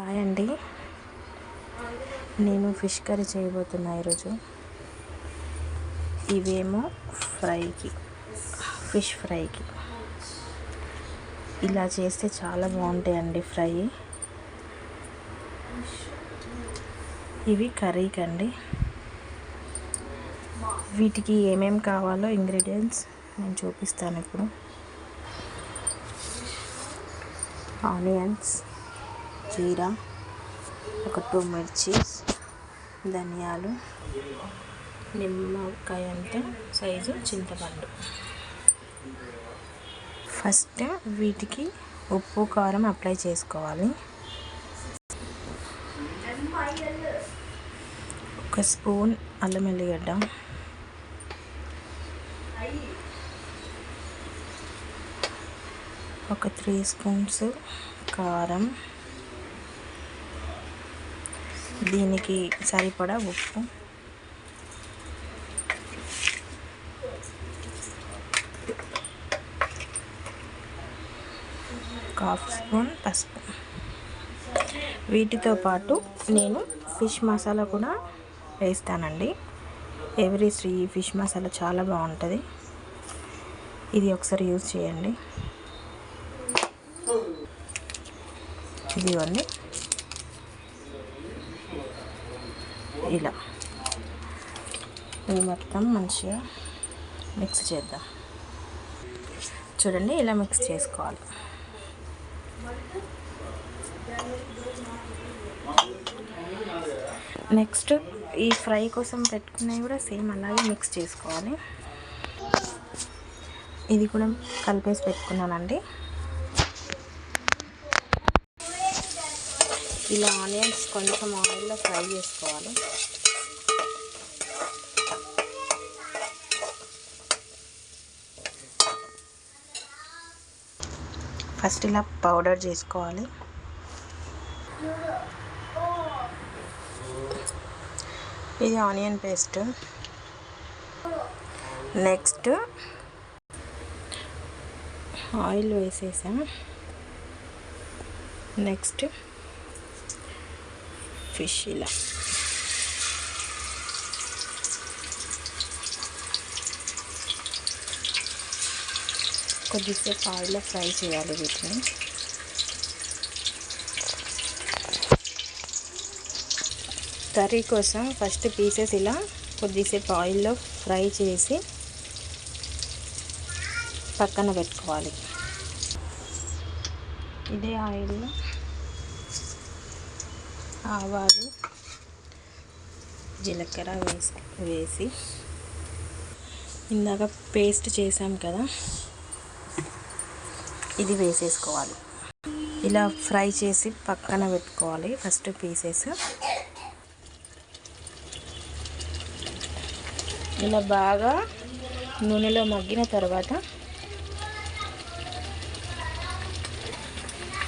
Hi అండి. నేను fish curry చేయబోతున్నా ఈరోజు. ఇవేమో ఫ్రైకి ఫిష్ ఫ్రైకి. ఇలా చేస్తే చాలా బాగుంటాయండి ఫ్రై. ఇవి కర్రీకి అండి వీటికి ఏమేమి కావాలో ఇంగ్రీడియంట్స్ నేను చూపిస్తాను ఇప్పుడు. ఆనియన్స్ జీరా ఒక టూ మిర్చీస్ ధనియాలు నిమ్మకాయ అంత సైజు చింతపండు. ఫస్ట్ వీటికి ఉప్పు కారం అప్లై చేసుకోవాలి. ఒక స్పూన్ అల్లం వెల్లిగడ్డ ఒక త్రీ స్పూన్స్ కారం. దీనికి సరిపడా ఉప్పు. హాఫ్ స్పూన్ పసుపు. వీటితో పాటు నేను ఫిష్ మసాలా కూడా వేస్తానండి. ఎవరీ శ్రీ ఫిష్ మసాలా చాలా బాగుంటుంది. ఇది ఒకసారి యూజ్ చేయండి. ఇదిగోండి. ఇలా. ఇది మొత్తం మంచిగా మిక్స్ చేద్దాం. చూడండి ఇలా మిక్స్ చేసుకోవాలి. నెక్స్ట్ ఈ ఫ్రై కోసం పెట్టుకున్నవి కూడా సేమ్ అలాగే మిక్స్ చేసుకోవాలి. ఇది కూడా కలిపేసి పెట్టుకున్నానండి. ఇలా ఆనియన్స్ కొంచెం ఆయిల్లో ఫ్రై చేసుకోవాలి. ఫస్ట్ ఇలా పౌడర్ చేసుకోవాలి. ఇది ఆనియన్ పేస్ట్. నెక్స్ట్ ఆయిల్ వేసేసాం. నెక్స్ట్ ఫిష్ ఇలా కొద్దిసేపు ఆయిల్లో ఫ్రై చేయాలి వీటిని. కర్రీ కోసం ఫస్ట్ పీసెస్ ఇలా కొద్దిసేపు ఆయిల్లో ఫ్రై చేసి పక్కన పెట్టుకోవాలి. ఇదే ఆయిల్లో ఆవాలు జీలకర్ర వేసి వేసి ఇందాక పేస్ట్ చేసాం కదా ఇది వేసేసుకోవాలి. ఇలా ఫ్రై చేసి పక్కన పెట్టుకోవాలి. First pieces. ఇలా బాగా నూనెలో మగ్గిన తర్వాత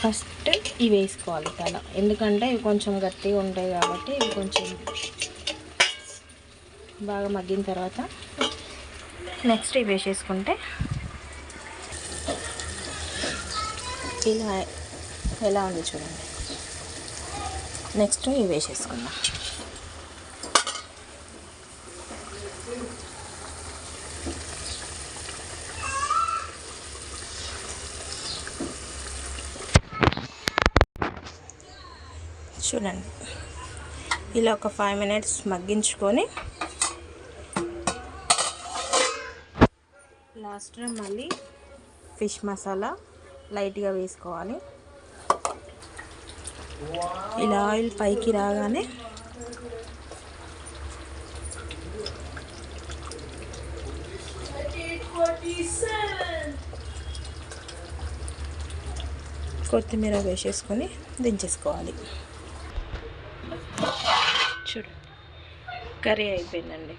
ఫస్ట్ ఇవి వేసుకోవాలి తల. ఎందుకంటే ఇవి కొంచెం గట్టిగా ఉంటాయి కాబట్టి ఇవి కొంచెం బాగా మగ్గిన తర్వాత నెక్స్ట్ ఇవి వేసేసుకుంటే ఇలా ఎలా ఉంది చూడండి. నెక్స్ట్ ఇవి వేసేసుకుందాం. చూడండి ఇలా ఒక ఫైవ్ మినిట్స్ మగ్గించుకొని లాస్ట్లో మళ్ళీ ఫిష్ మసాలా లైట్గా వేసుకోవాలి. ఇలా ఆయిల్ పైకి రాగానే కొత్తిమీర వేసేసుకొని దించేసుకోవాలి. చూడు. కర్రీ అయిపోయిందండి.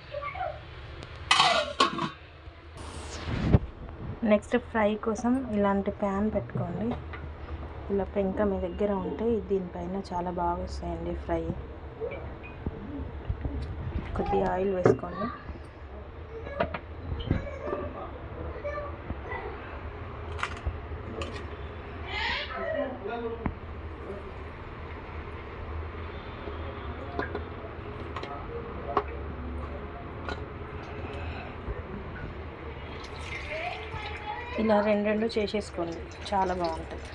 నెక్స్ట్ ఫ్రై కోసం ఇలాంటి ప్యాన్ పెట్టుకోండి. ఇలా పెంక మీ దగ్గర ఉంటే దీనిపైన చాలా బాగా వస్తాయండి ఫ్రై. కొద్దిగా ఆయిల్ వేసుకోండి. ఇలా రెండు రెండు చేసేసుకోండి. చాలా బాగుంటుంది.